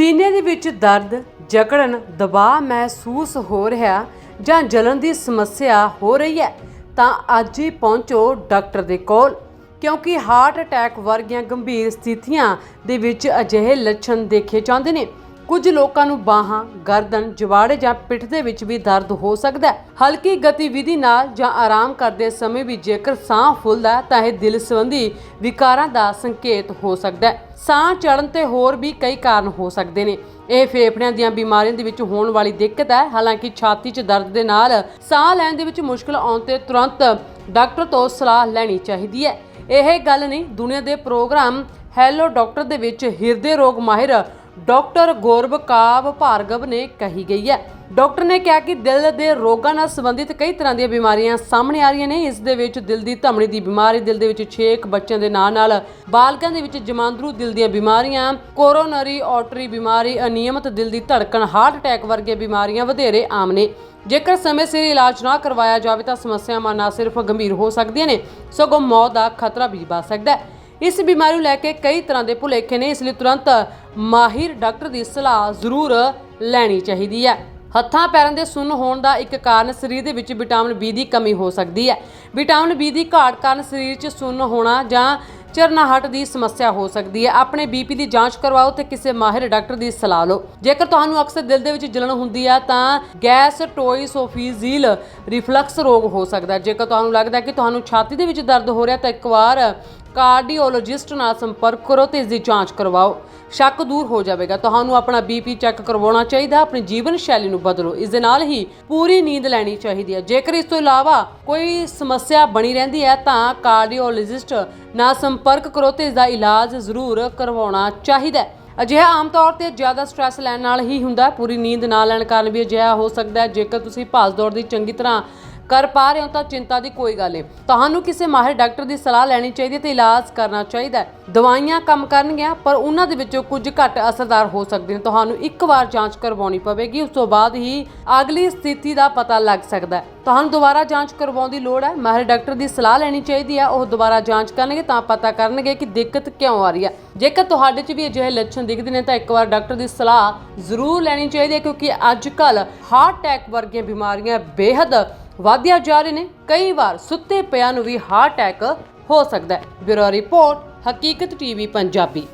ਸੀਨੇ ਦੇ ਵਿੱਚ ਦਰਦ, ਜਕੜਨ, ਦਬਾਅ ਮਹਿਸੂਸ ਹੋ ਰਿਹਾ ਜਾਂ ਜਲਨ ਦੀ ਸਮੱਸਿਆ ਹੋ ਰਹੀ ਹੈ, ਤਾਂ ਅੱਜ ਹੀ ਪਹੁੰਚੋ ਡਾਕਟਰ ਦੇ ਕੋਲ, ਕਿਉਂਕਿ ਹਾਰਟ ਅਟੈਕ ਵਰਗੀਆਂ ਗੰਭੀਰ ਸਥਿਤੀਆਂ ਦੇ ਵਿੱਚ ਅਜਿਹੇ ਲੱਛਣ ਦੇਖੇ ਜਾਂਦੇ ਨੇ। ਕੁਝ ਲੋਕਾਂ ਨੂੰ ਬਾਹਾਂ, ਗਰਦਨ, ਜਵਾੜੇ ਜਾਂ ਪਿੱਠ ਦੇ ਵਿੱਚ ਵੀ ਦਰਦ ਹੋ ਸਕਦਾ ਹੈ। ਹਲਕੀ ਗਤੀਵਿਧੀ ਨਾਲ ਜਾਂ ਆਰਾਮ ਕਰਦੇ ਸਮੇਂ ਵੀ ਜੇਕਰ ਸਾਹ ਫੁੱਲਦਾ ਤਾਂ ਇਹ ਦਿਲ ਸੰਬੰਧੀ ਵਿਕਾਰਾਂ ਦਾ ਸੰਕੇਤ ਹੋ ਸਕਦਾ ਹੈ। ਸਾਹ ਚੜਨ ਤੇ ਹੋਰ ਵੀ ਕਈ ਕਾਰਨ ਹੋ ਸਕਦੇ ਨੇ। ਇਹ ਫੇਫੜਿਆਂ ਦੀਆਂ ਬਿਮਾਰੀਆਂ ਦੇ ਵਿੱਚ ਹੋਣ ਵਾਲੀ ਦਿੱਕਤ ਹੈ। ਹਾਲਾਂਕਿ ਛਾਤੀ 'ਚ ਦਰਦ ਦੇ ਨਾਲ ਸਾਹ ਲੈਣ ਦੇ ਵਿੱਚ ਮੁਸ਼ਕਲ ਆਉਣ ਤੇ ਤੁਰੰਤ ਡਾਕਟਰ ਤੋਂ ਸਲਾਹ ਲੈਣੀ ਚਾਹੀਦੀ ਹੈ। ਇਹ ਗੱਲ ਨਹੀਂ ਦੁਨੀਆ ਦੇ ਪ੍ਰੋਗਰਾਮ ਹੈਲੋ ਡਾਕਟਰ ਦੇ ਵਿੱਚ ਹਿਰਦੇ ਰੋਗ ਮਾਹਿਰ ਡਾਕਟਰ ਗੌਰਵਕਾਵ ਭਾਰਗਵ ਨੇ ਕਹੀ ਗਈ ਹੈ। ਡਾਕਟਰ ਨੇ ਕਿਹਾ ਕਿ ਦਿਲ ਦੇ ਰੋਗਾਂ ਨਾਲ ਸੰਬੰਧਿਤ ਕਈ ਤਰ੍ਹਾਂ ਦੀਆਂ ਬਿਮਾਰੀਆਂ ਸਾਹਮਣੇ ਆ ਰਹੀਆਂ ਨੇ। ਇਸ ਦੇ ਵਿੱਚ ਦਿਲ ਦੀ ਧਮਣੀ ਦੀ ਬਿਮਾਰੀ, ਦਿਲ ਦੇ ਵਿੱਚ ਛੇਕ ਬੱਚਿਆਂ ਦੇ ਨਾਲ ਨਾਲ, ਬਾਲਗਾਂ ਦੇ ਵਿੱਚ ਜਮਾਂਦਰੂ ਦਿਲ ਦੀਆਂ ਬਿਮਾਰੀਆਂ, ਕੋਰੋਨਰੀ ਆਰਟਰੀ ਬਿਮਾਰੀ, ਅਨਿਯਮਤ ਦਿਲ ਦੀ ਧੜਕਣ, ਹਾਰਟ ਅਟੈਕ ਵਰਗੀਆਂ ਬਿਮਾਰੀਆਂ ਵਧੇਰੇ ਆਮ ਨੇ। ਜੇਕਰ ਸਮੇਂ ਸਿਰ ਇਲਾਜ ਨਾ ਕਰਵਾਇਆ ਜਾਵੇ ਤਾਂ ਸਮੱਸਿਆਵਾਂ ਨਾ ਸਿਰਫ ਗੰਭੀਰ ਹੋ ਸਕਦੀਆਂ ਨੇ, ਸਗੋਂ ਮੌਤ ਦਾ ਖਤਰਾ ਵੀ ਵੱਧ ਸਕਦਾ ਹੈ। ਇਸ ਬਿਮਾਰੀ ਨੂੰ ਲੈ ਕੇ ਕਈ ਤਰ੍ਹਾਂ ਦੇ ਭੁਲੇਖੇ ਨੇ। ਇਸ ਲਈ ਤੁਰੰਤ ਮਾਹਿਰ ਡਾਕਟਰ ਦੀ ਸਲਾਹ ਜ਼ਰੂਰ ਲੈਣੀ ਚਾਹੀਦੀ ਹੈ। ਹੱਥਾਂ ਪੈਰਾਂ ਦੇ ਸੁੰਨ ਹੋਣ ਦਾ ਇੱਕ ਕਾਰਨ ਸਰੀਰ ਦੇ ਵਿੱਚ ਵਿਟਾਮਿਨ ਬੀ ਦੀ ਕਮੀ ਹੋ ਸਕਦੀ ਹੈ। ਵਿਟਾਮਿਨ ਬੀ ਦੀ ਘਾਟ ਕਾਰਨ ਸਰੀਰ 'ਚ ਸੁੰਨ ਹੋਣਾ ਜਾਂ ਚਰਨਾਹਟ ਦੀ ਸਮੱਸਿਆ ਹੋ ਸਕਦੀ ਹੈ। ਆਪਣੇ ਬੀਪੀ ਦੀ ਜਾਂਚ ਕਰਵਾਓ ਤੇ ਕਿਸੇ ਮਾਹਿਰ ਡਾਕਟਰ ਦੀ ਸਲਾਹ ਲਓ। ਜੇਕਰ ਤੁਹਾਨੂੰ ਅਕਸਰ ਦਿਲ ਦੇ ਵਿੱਚ ਜਲਨ ਹੁੰਦੀ ਹੈ ਤਾਂ ਗੈਸ ਟੋਇਸੋਫੀਜ਼ੀਲ ਰਿਫਲਕਸ ਰੋਗ ਹੋ ਸਕਦਾ ਹੈ। ਜੇਕਰ ਤੁਹਾਨੂੰ ਲੱਗਦਾ ਕਿ ਤੁਹਾਨੂੰ ਛਾਤੀ ਦੇ ਵਿੱਚ ਦਰਦ ਹੋ ਰਿਹਾ ਤਾਂ ਇੱਕ ਵਾਰ ਕਾਰਡੀਓਲੋਜਿਸਟ ਨਾਲ ਸੰਪਰਕ ਕਰੋ ਤੇ ਇਸ ਦੀ ਜਾਂਚ ਕਰਵਾਓ। ਸ਼ੱਕ ਦੂਰ ਹੋ ਜਾਵੇਗਾ। ਤੁਹਾਨੂੰ ਆਪਣਾ ਬੀਪੀ ਚੈੱਕ ਕਰਵਾਉਣਾ ਚਾਹੀਦਾ, ਆਪਣੀ ਜੀਵਨ ਸ਼ੈਲੀ ਨੂੰ ਬਦਲੋ। ਇਸ ਦੇ ਨਾਲ ਹੀ ਪੂਰੀ ਨੀਂਦ ਲੈਣੀ ਚਾਹੀਦੀ ਹੈ। ਜੇਕਰ ਇਸ ਤੋਂ ਇਲਾਵਾ ਕੋਈ ਸਮੱਸਿਆ ਬਣੀ ਰਹਿੰਦੀ ਹੈ, ਤਾਂ ਕਾਰਡੀਓਲੋਜਿਸਟ ਨਾਲ ਸੰਪਰਕ ਕਰੋ ਤੇ ਇਸ ਦਾ ਇਲਾਜ ਜ਼ਰੂਰ ਕਰਵਾਉਣਾ ਚਾਹੀਦਾ ਹੈ। ਅਜਿਹਾ ਆਮ ਤੌਰ ਤੇ ਜ਼ਿਆਦਾ ਸਟ੍ਰੈਸ ਲੈਣ ਨਾਲ ਹੀ ਹੁੰਦਾ ਪੂਰੀ ਨੀਂਦ ਨਾ ਲੈਣ ਕਾਰਨ ਵੀ ਅਜਿਹਾ ਹੋ ਸਕਦਾ ਹੈ। ਜੇਕਰ ਤੁਸੀਂ ਭੱਜ ਦੌੜ ਦੀ ਚੰਗੀ ਤਰ੍ਹਾਂ ਕਰ ਪਾ ਰਹੇ ਹੋ ਤਾਂ ਚਿੰਤਾ ਦੀ ਕੋਈ ਗੱਲ ਨਹੀਂ। ਤੁਹਾਨੂੰ ਕਿਸੇ ਮਾਹਿਰ ਡਾਕਟਰ ਦੀ ਸਲਾਹ ਲੈਣੀ ਚਾਹੀਦੀ ਹੈ ਤੇ ਇਲਾਜ ਕਰਨਾ ਚਾਹੀਦਾ ਹੈ। ਦਵਾਈਆਂ ਕੰਮ ਕਰਨਗੀਆਂ, ਪਰ ਉਹਨਾਂ ਦੇ ਵਿੱਚੋਂ ਕੁਝ ਘੱਟ ਅਸਰਦਾਰ ਹੋ ਸਕਦੇ ਨੇ। ਤੁਹਾਨੂੰ ਇੱਕ ਵਾਰ ਜਾਂਚ ਕਰਵਾਉਣੀ ਪਵੇਗੀ, ਉਸ ਤੋਂ ਬਾਅਦ ਹੀ ਅਗਲੀ ਸਥਿਤੀ ਦਾ ਪਤਾ ਲੱਗ ਸਕਦਾ ਹੈ। ਤੁਹਾਨੂੰ ਦੁਬਾਰਾ ਜਾਂਚ ਕਰਵਾਉਣ ਦੀ ਲੋੜ ਹੈ, ਮਾਹਿਰ ਡਾਕਟਰ ਦੀ ਸਲਾਹ ਲੈਣੀ ਚਾਹੀਦੀ ਹੈ, ਉਹ ਦੁਬਾਰਾ ਜਾਂਚ ਕਰਨਗੇ ਤਾਂ ਪਤਾ ਕਰਨਗੇ ਕਿ ਦਿੱਕਤ ਕਿਉਂ ਆ ਰਹੀ ਹੈ। ਜੇਕਰ ਤੁਹਾਡੇ 'ਚ ਵੀ ਅਜਿਹੇ ਲੱਛਣ ਦਿਖਦੇ ਨੇ ਤਾਂ ਇੱਕ ਵਾਰ ਡਾਕਟਰ ਦੀ ਸਲਾਹ ਜ਼ਰੂਰ ਲੈਣੀ ਚਾਹੀਦੀ ਹੈ, ਕਿਉਂਕਿ ਅੱਜ ਕੱਲ ਹਾਰਟ ਅਟੈਕ ਵਰਗੀਆਂ ਬਿਮਾਰੀਆਂ ਬੇਹੱਦ ਵਧਦੀਆਂ ਜਾ ਰਹੇ ਨੇ। ਕਈ ਵਾਰ ਸੁੱਤੇ ਪਿਆਂ ਨੂੰ ਵੀ ਹਾਰਟ ਅਟੈਕ ਹੋ ਸਕਦਾ ਹੈ। Bureau report, Haqeeqat TV, Punjabi.